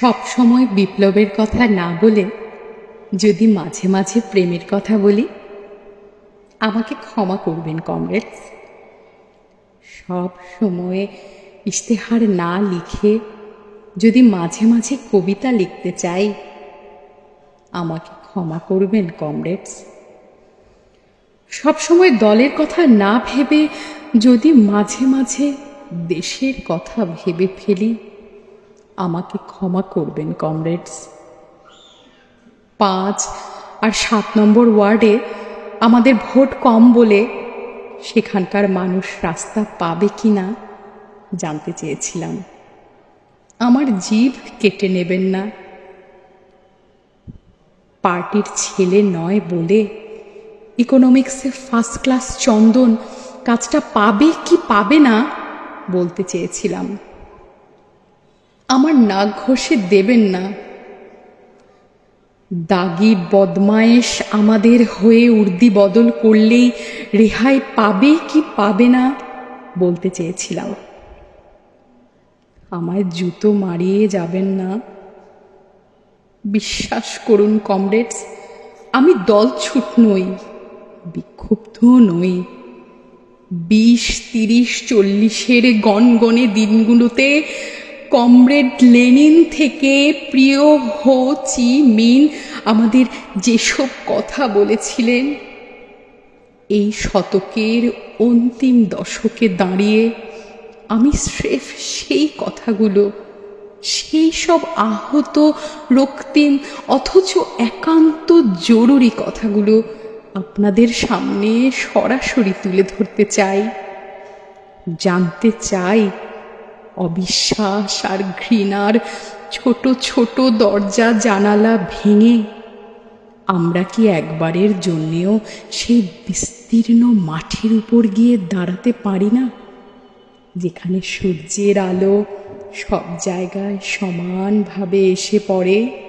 সব সময় বিপ্লবের কথা না বলে যদি মাঝে মাঝে প্রেমের কথা বলি, আমাকে ক্ষমা করবেন কমরেডস। সব সময়ে ইশতেহার না লিখে যদি মাঝে মাঝে কবিতা লিখতে চাই, আমাকে ক্ষমা করবেন কমরেডস। সবসময় দলের কথা না ভেবে যদি মাঝে মাঝে দেশের কথা ভেবে ফেলি আমাকে ক্ষমা করবেন, কমরেডস। পাঁচ আর সাত নম্বর ওয়ার্ডে আমাদের ভোট কম বলে সেখানকার মানুষ রাস্তা পাবে কি না জানতে চেয়েছিলাম। আমার জিভ কেটে নেবেন না। পার্টির ছেলে নয় বলে ইকোনমিক্সে ফার্স্ট ক্লাস চন্দন কাজটা পাবে কি পাবে না বলতে চেয়েছিলাম। আমার নাক ঘষে দেবেন না। দাগি বদমায়েশ আমাদের হয়ে উর্দি বদল করলেই রেহাই পাবে কি পাবে না বলতে চেয়েছিলাম। আমায় জুতো মারিয়ে যাবেন না। বিশ্বাস করুন কমরেডস, আমি দল ছুট নই, বিক্ষুব্ধ নই। বিশ, তিরিশ, চল্লিশের গনগনে দিনগুলোতে কমরেড লেনিন থেকে প্রিয় হো চি মিন আমাদের যেসব কথা বলেছিলেন, এই শতকের অন্তিম দশকে দাঁড়িয়ে আমি স্রেফ সেই কথাগুলো, সেই সব আহত রক্তিম অথচ একান্ত জরুরি কথাগুলো আপনাদের সামনে সরাসরি তুলে ধরতে চাই, জানতে চাই অবিশ্বাস আর ঘৃণার ছোট ছোট দরজা জানালা ভেঙে আমরা কি একবারের জন্যেও সেই বিস্তীর্ণ মাঠের উপর গিয়ে দাঁড়াতে পারি না? যেখানে সূর্যের আলো সব জায়গায় সমানভাবে এসে পড়ে।